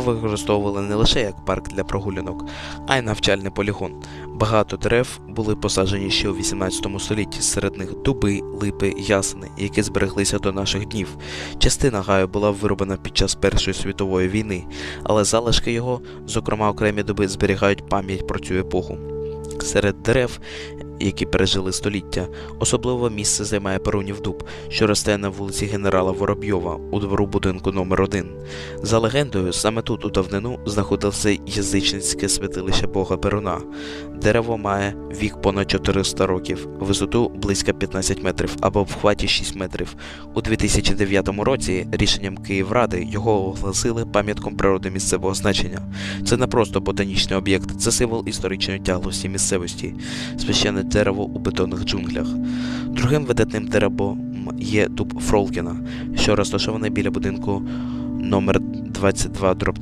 використовували не лише як парк для прогулянок, а й навчальний полігон. Багато дерев були посаджені ще у 18 столітті, серед них дуби, липи, ясени, які збереглися до наших днів. Частина гаю була вирубана під час Першої світової війни, але залишки його, зокрема окремі дуби, зберігають пам'ять про цю епоху. Серед дерев, які пережили століття, особливе місце займає Перунів дуб, що росте на вулиці генерала Воробйова у двору будинку номер 1 За легендою, саме тут у давнину знаходилося язичницьке святилище Бога Перуна. Дерево має вік понад 400 років, висоту близько 15 метрів або в обхваті 6 метрів. У 2009 році рішенням Київради його оголосили пам'ятком природи місцевого значення. Це не просто ботанічний об'єкт, це символ історичної тяглості місцевості, священне дерево у бетонних джунглях. Другим видатним деревом є дуб Фролкіна, що розташований біля будинку номер 22 дроб